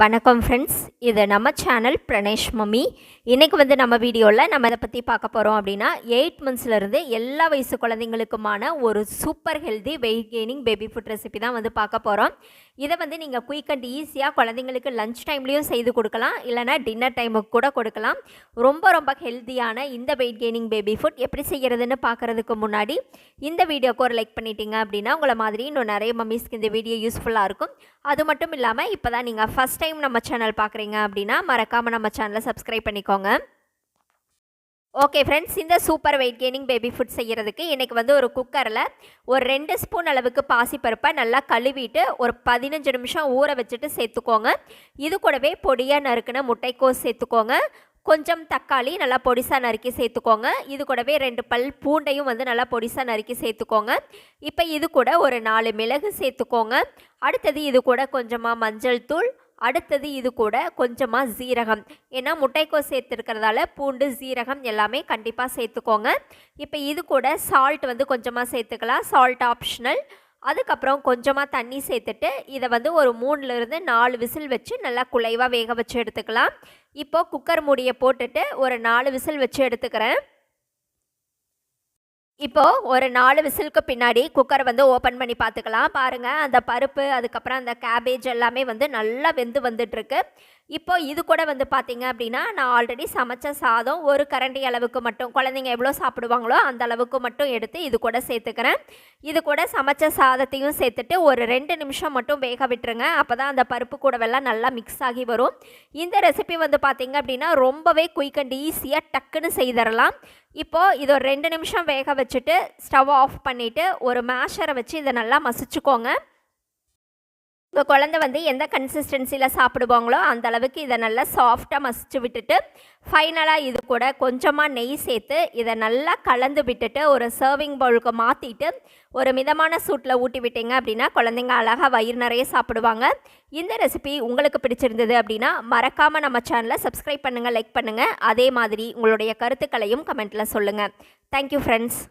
வணக்கம் ஃப்ரெண்ட்ஸ் இது நம்ம சேனல் பிரணேஷ் மம்மி இன்றைக்கி வந்து நம்ம வீடியோவில் நம்ம இதை பற்றி பார்க்க போகிறோம் அப்படின்னா எயிட் மந்த்ஸ்லேருந்து எல்லா வயசு குழந்தைங்களுக்குமான ஒரு super healthy weight gaining baby food recipe தான் வந்து பார்க்க போகிறோம் இதை வந்து நீங்கள் குயிக் அண்ட் ஈஸியாக குழந்தைங்களுக்கு லஞ்ச் டைம்லேயும் செய்து கொடுக்கலாம். இல்லைனா டின்னர் டைமுக்கு கூட கொடுக்கலாம். ரொம்ப ரொம்ப ஹெல்த்தியான இந்த வெயிட் கெய்னிங் பேபி ஃபுட் எப்படி செய்கிறதுன்னு பார்க்குறதுக்கு முன்னாடி இந்த வீடியோக்கு ஒரு லைக் பண்ணிட்டீங்க அப்படின்னா உங்களை மாதிரி இன்னும் நிறைய மம்மிஸ்க்கு இந்த வீடியோ யூஸ்ஃபுல்லாக இருக்கும். அது மட்டும் இல்லாமல் இப்போ தான் நீங்கள் ஃபஸ்ட் டைம் நம்ம சேனல் பார்க்குறீங்க அப்படின்னா மறக்காமல் நம்ம சேனலை சப்ஸ்கிரைப் பண்ணிக்கோங்க. ஓகே ஃப்ரெண்ட்ஸ் இந்த super weight gaining baby food செய்கிறதுக்கு இன்றைக்கி வந்து ஒரு குக்கரில் ஒரு ரெண்டு ஸ்பூன் அளவுக்கு பாசிப்பருப்பை நல்லா கழுவிட்டு ஒரு பதினஞ்சு நிமிஷம் ஊற வச்சுட்டு சேர்த்துக்கோங்க. இது கூடவே பொடியாக நறுக்குன முட்டைக்கோஸ் சேர்த்துக்கோங்க. கொஞ்சம் தக்காளி நல்லா பொடிசாக நறுக்கி சேர்த்துக்கோங்க. இது கூடவே ரெண்டு பல் பூண்டையும் வந்து நல்லா பொடிசாக நறுக்கி சேர்த்துக்கோங்க. இப்போ இது கூட ஒரு நாலு மிளகு சேர்த்துக்கோங்க. அடுத்தது இது கூட கொஞ்சமாக மஞ்சள் தூள் அடுத்தது இது கூட கொஞ்சமாக ஜீரகம் ஏன்னா முட்டைக்கோஸ் சேர்த்துருக்கிறதால பூண்டு ஜீரகம் எல்லாமே கண்டிப்பாக சேர்த்துக்கோங்க. இப்போ இது கூட சால்ட் வந்து கொஞ்சமாக சேர்த்துக்கலாம். சால்ட் ஆப்ஷனல் அதுக்கப்புறம் கொஞ்சமாக தண்ணி சேர்த்துட்டு இதை வந்து ஒரு மூணுலேருந்து நாலு விசில் வச்சு நல்லா குலைவாக வேக வச்சு எடுத்துக்கலாம். இப்போது குக்கர் மூடியை போட்டுட்டு ஒரு நாலு விசில் வச்சு எடுத்துக்கிறேன். இப்போது ஒரு நாலு விசிலுக்கு பின்னாடி குக்கர் வந்து ஓப்பன் பண்ணி பார்த்துக்கலாம். பாருங்கள் அந்த பருப்பு அதுக்கப்புறம் அந்த கேபேஜ் எல்லாமே வந்து நல்லா வெந்து வந்துட்டுருக்கு. இப்போ இது கூட வந்து பார்த்தீங்க அப்படின்னா நான் ஆல்ரெடி சமைச்ச சாதம் ஒரு கரண்டி அளவுக்கு மட்டும் குழந்தைங்க எவ்வளோ சாப்பிடுவாங்களோ அந்த அளவுக்கு மட்டும் எடுத்து இது கூட சேர்த்துக்கிறேன். இது கூட சமைச்ச சாதத்தையும் சேர்த்துட்டு ஒரு ரெண்டு நிமிஷம் மட்டும் வேக விட்டுருங்க. அப்போ தான் அந்த பருப்பு கூடவெல்லாம் நல்லா மிக்ஸ் ஆகி வரும். இந்த ரெசிபி வந்து பார்த்திங்க அப்படின்னா ரொம்பவே குயிக் அண்ட் ஈஸியாக டக்குன்னு செய்திடலாம் இப்போது இது ஒரு ரெண்டு நிமிஷம் வேக வச்சுட்டு ஸ்டவ் ஆஃப் பண்ணிவிட்டு ஒரு மேஷரை வச்சு இதை நல்லா மசிச்சுக்கோங்க. உங்கள் குழந்தை வந்து எந்த கன்சிஸ்டன்சியில் சாப்பிடுவாங்களோ அந்த அளவுக்கு இதை நல்லா சாஃப்டாக மசிச்சு விட்டுட்டு ஃபைனலாக இது கூட கொஞ்சமாக நெய் சேர்த்து இதை நல்லா கலந்து விட்டுட்டு ஒரு சர்விங் பவுலுக்கு மாற்றிட்டு ஒரு மிதமான சூட்டில் ஊட்டி விட்டீங்க அப்படின்னா குழந்தைங்க அழகாக வயிறு நிறைய சாப்பிடுவாங்க. இந்த ரெசிபி உங்களுக்கு பிடிச்சிருந்தது அப்படின்னா மறக்காமல் நம்ம சேனலை சப்ஸ்கிரைப் பண்ணுங்கள் லைக் பண்ணுங்கள் அதே மாதிரி உங்களுடைய கருத்துக்களையும் கமெண்ட்டில் சொல்லுங்கள் தேங்க்யூ ஃப்ரெண்ட்ஸ்